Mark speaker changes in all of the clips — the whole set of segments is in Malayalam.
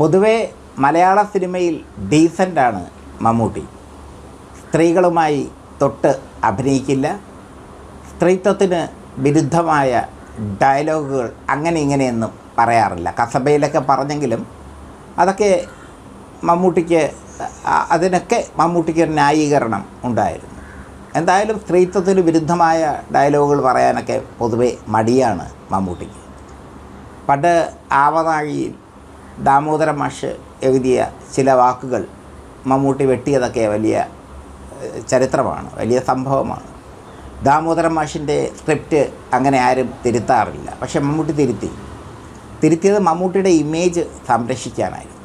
Speaker 1: പൊതുവേ മലയാള സിനിമയിൽ ഡീസന്റാണ് മമ്മൂട്ടി. സ്ത്രീകളുമായി തൊട്ട് അഭിനയിക്കില്ല. സ്ത്രീത്വത്തിന് വിരുദ്ധമായ ഡയലോഗുകൾ അങ്ങനെ ഇങ്ങനെയൊന്നും പറയാറില്ല. കസബയിലൊക്കെ പറഞ്ഞെങ്കിലും അതൊക്കെ മമ്മൂട്ടിക്ക് അതിനൊക്കെ മമ്മൂട്ടിക്ക് ഒരു ന്യായീകരണം ഉണ്ടായിരുന്നു. എന്തായാലും സ്ത്രീത്വത്തിന് വിരുദ്ധമായ ഡയലോഗുകൾ പറയാനൊക്കെ പൊതുവെ മടിയാണ് മമ്മൂട്ടിക്ക്. പണ്ട് ആവനാഴിയിൽ ദാമോദര മാഷ് എഴുതിയ ചില വാക്കുകൾ മമ്മൂട്ടി വെട്ടിയതൊക്കെ വലിയ ചരിത്രമാണ് വലിയ സംഭവമാണ്. ദാമോദര മാഷിന്റെ സ്ക്രിപ്റ്റ് അങ്ങനെ ആരും തിരുത്താറില്ല. പക്ഷേ മമ്മൂട്ടി തിരുത്തി. തിരുത്തിയത് മമ്മൂട്ടിയുടെ ഇമേജ് സംരക്ഷിക്കാനായിരുന്നു.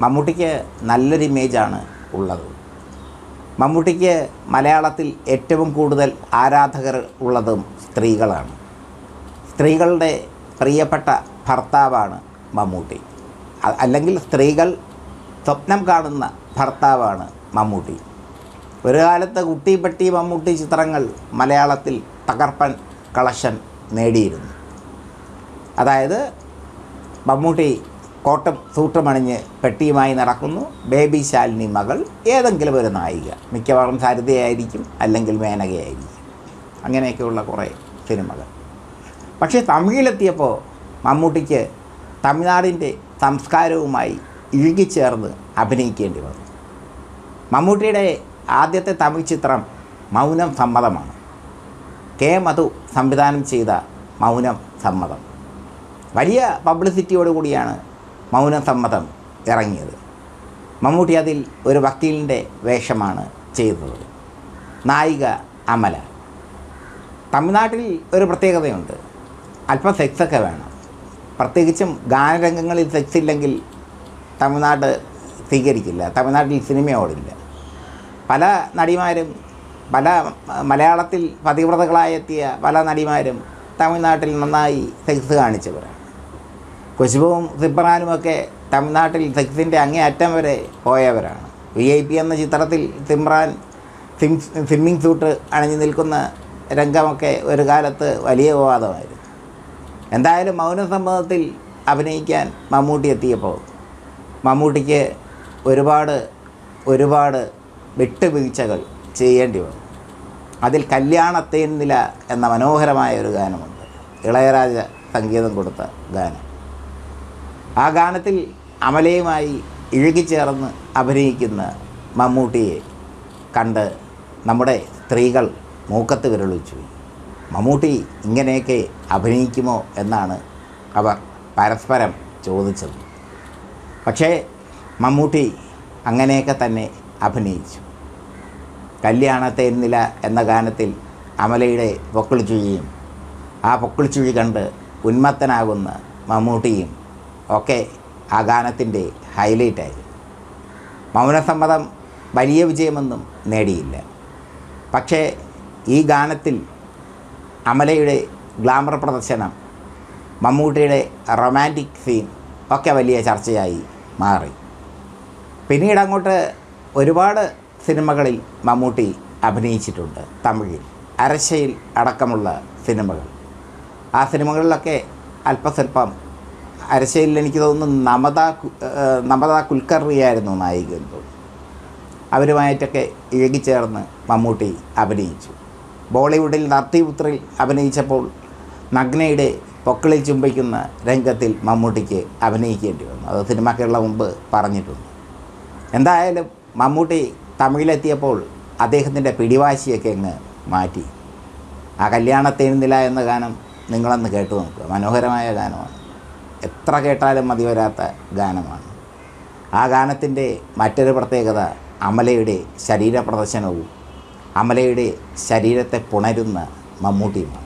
Speaker 1: മമ്മൂട്ടിക്ക് നല്ലൊരു ഇമേജാണ് ഉള്ളത്. മമ്മൂട്ടിക്ക് മലയാളത്തിൽ ഏറ്റവും കൂടുതൽ ആരാധകർ ഉള്ളതും സ്ത്രീകളാണ്. സ്ത്രീകളുടെ പ്രിയപ്പെട്ട ഭർത്താവാണ് മമ്മൂട്ടി. അല്ലെങ്കിൽ സ്ത്രീകൾ സ്വപ്നം കാണുന്ന ഭർത്താവാണ് മമ്മൂട്ടി. ഒരു കാലത്ത് കുട്ടി പെട്ടി മമ്മൂട്ടി ചിത്രങ്ങൾ മലയാളത്തിൽ തകർപ്പൻ കളക്ഷൻ നേടിയിരുന്നു. അതായത് മമ്മൂട്ടി കോട്ടം സൂട്ടമണിഞ്ഞ് പെട്ടിയുമായി നടക്കുന്നു. ബേബി ശാലിനി മകൾ ഏതെങ്കിലും ഒരു നായിക. മിക്കവാറും സാരഥിയായിരിക്കും അല്ലെങ്കിൽ മേനകയായിരിക്കും. അങ്ങനെയൊക്കെയുള്ള കുറേ സിനിമകൾ. പക്ഷേ തമിഴിലെത്തിയപ്പോൾ മമ്മൂട്ടിക്ക് തമിഴ്നാടിന്റെ സംസ്കാരവുമായി ഇഴുകിച്ചേർന്ന് അഭിനയിക്കേണ്ടി വന്നു. മമ്മൂട്ടിയുടെ ആദ്യത്തെ തമിഴ് ചിത്രം മൗനം സമ്മതമാണ്. കെ മധു സംവിധാനം ചെയ്ത മൗനം സമ്മതം. വലിയ പബ്ലിസിറ്റിയോടുകൂടിയാണ് മൗനം സമ്മതം ഇറങ്ങിയത്. മമ്മൂട്ടി അതിൽ ഒരു വക്കീലിന്റെ വേഷമാണ് ചെയ്തത്. നായിക അമല. തമിഴ്നാട്ടിൽ ഒരു പ്രത്യേകതയുണ്ട്. അല്പം സെക്സൊക്കെ വേണം. പ്രത്യേകിച്ചും ഗാനരംഗങ്ങളിൽ സെക്സ് ഇല്ലെങ്കിൽ തമിഴ്നാട് സ്വീകരിക്കില്ല തമിഴ്നാട്ടിൽ സിനിമ ഓടില്ല പല നടിമാരും പല മലയാളത്തിൽ പതിവ്രതകളായെത്തിയ പല നടിമാരും തമിഴ്നാട്ടിൽ നന്നായി സെക്സ് കാണിച്ചവരാണ്. കുശുബുവും സിബ്രാനുമൊക്കെ തമിഴ്നാട്ടിൽ സെക്സിന്റെ അങ്ങേ അറ്റം വരെ പോയവരാണ്. വി ഐ പി എന്ന ചിത്രത്തിൽ സിമ്രാൻ സിം സ്വിമ്മിങ് സൂട്ട് അണിഞ്ഞു നിൽക്കുന്ന രംഗമൊക്കെ ഒരു കാലത്ത് വലിയ വിവാദമായിരുന്നു. എന്തായാലും മൗനസമ്മതത്തിൽ അഭിനയിക്കാൻ മമ്മൂട്ടി എത്തിയപ്പോൾ മമ്മൂട്ടിക്ക് ഒരുപാട് ഒരുപാട് വിട്ടുവീഴ്ചകൾ ചെയ്യേണ്ടി വന്നു. അതിൽ കല്യാണത്തേൻ നില എന്ന മനോഹരമായ ഒരു ഗാനമുണ്ട്. ഇളയരാജ സംഗീതം കൊടുത്ത ഗാനം. ആ ഗാനത്തിൽ അമലയുമായി ഇഴുകിച്ചേർന്ന് അഭിനയിക്കുന്ന മമ്മൂട്ടിയെ കണ്ട് നമ്മുടെ സ്ത്രീകൾ മൂക്കത്ത് വിരളിച്ചു മമ്മൂട്ടി ഇങ്ങനെയൊക്കെ അഭിനയിക്കുമോ എന്നാണ് അവർ പരസ്പരം ചോദിച്ചത്. പക്ഷേ മമ്മൂട്ടി അങ്ങനെയൊക്കെ തന്നെ അഭിനയിച്ചു. കല്യാണത്തെ നില എന്ന ഗാനത്തിൽ അമലയുടെ പൊക്കിളിച്ചുഴിയും ആ പൊക്കിളിച്ചുഴി കണ്ട് ഉന്മത്തനാകുന്ന മമ്മൂട്ടിയും ഒക്കെ ആ ഗാനത്തിന്റെ ഹൈലൈറ്റായി. മൗനസമ്മതം വലിയ വിജയമൊന്നും നേടിയില്ല. പക്ഷേ ഈ ഗാനത്തിൽ അമലയുടെ ഗ്ലാമർ പ്രദർശനം മമ്മൂട്ടിയുടെ റൊമാന്റിക് സീൻ ഒക്കെ വലിയ ചർച്ചയായി മാറി. പിന്നീട് അങ്ങോട്ട് ഒരുപാട് സിനിമകളിൽ മമ്മൂട്ടി അഭിനയിച്ചിട്ടുണ്ട്. തമിഴിൽ അരശയിൽ അടക്കമുള്ള സിനിമകൾ. ആ സിനിമകളിലൊക്കെ അല്പസ്വല്പം അരശയിൽ എനിക്ക് തോന്നുന്നു നമത നമത കുൽക്കർണിയായിരുന്നു നായിക എന്ന് തോന്നുന്നു. അവരുമായിട്ടൊക്കെ ഇഴുകിച്ചേർന്ന് മമ്മൂട്ടി അഭിനയിച്ചു. ബോളിവുഡിൽ നർത്തിപുത്രിൽ അഭിനയിച്ചപ്പോൾ നഗ്നയുടെ പൊക്കളിൽ ചുംബിക്കുന്ന രംഗത്തിൽ മമ്മൂട്ടിക്ക് അഭിനയിക്കേണ്ടി വന്നു. അത് സിനിമക്കുള്ള മുമ്പ് പറഞ്ഞിട്ടുണ്ട്. എന്തായാലും മമ്മൂട്ടി തമിഴിലെത്തിയപ്പോൾ അദ്ദേഹത്തിന്റെ പിടിവാശിയൊക്കെ അങ്ങ് മാറ്റി. ആ കല്യാണത്തേനുന്നില്ല എന്ന ഗാനം നിങ്ങളന്ന് കേട്ടു നോക്കുക. മനോഹരമായ ഗാനമാണ്. എത്ര കേട്ടാലും മതി വരാത്ത ഗാനമാണ്. ആ ഗാനത്തിന്റെ മറ്റൊരു പ്രത്യേകത അമലയുടെ ശരീര പ്രദർശനവും അമലയുടെ ശരീരത്തെ പുണരുന്ന മമ്മൂട്ടിയുമാണ്.